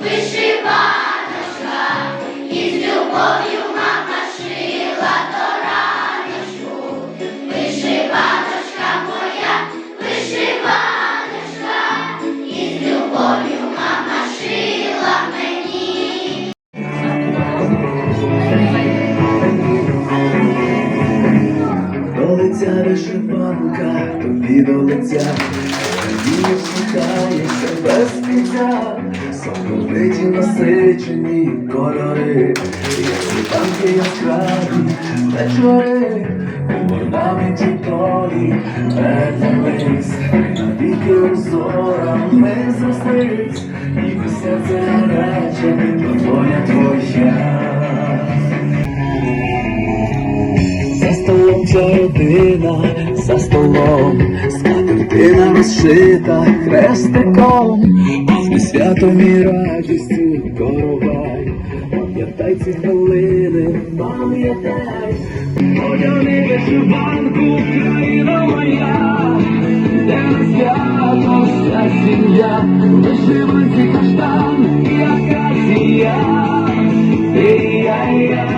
вишиваночка, із любов'ю мама шила до раночку, моя, вишиваночка, із любов'ю мама мені. До лиця вишиванка, тобі до лиця, її шукає кінця, Соковиті насичені кольори, Як світанки яскраві вечори, У орнаменті толі передались, Навіки узорами зрослись, І серце гаряче, воля твоя. За столом ця родина, за столом скатертина розшита хрестиком, зі святом і радістю коровай, пам'ятай ці хвилини, пам'ятай, одяни вишиванку, країна моя, де на свято вся сім'я, вишиванці каштан і акація, і я, я.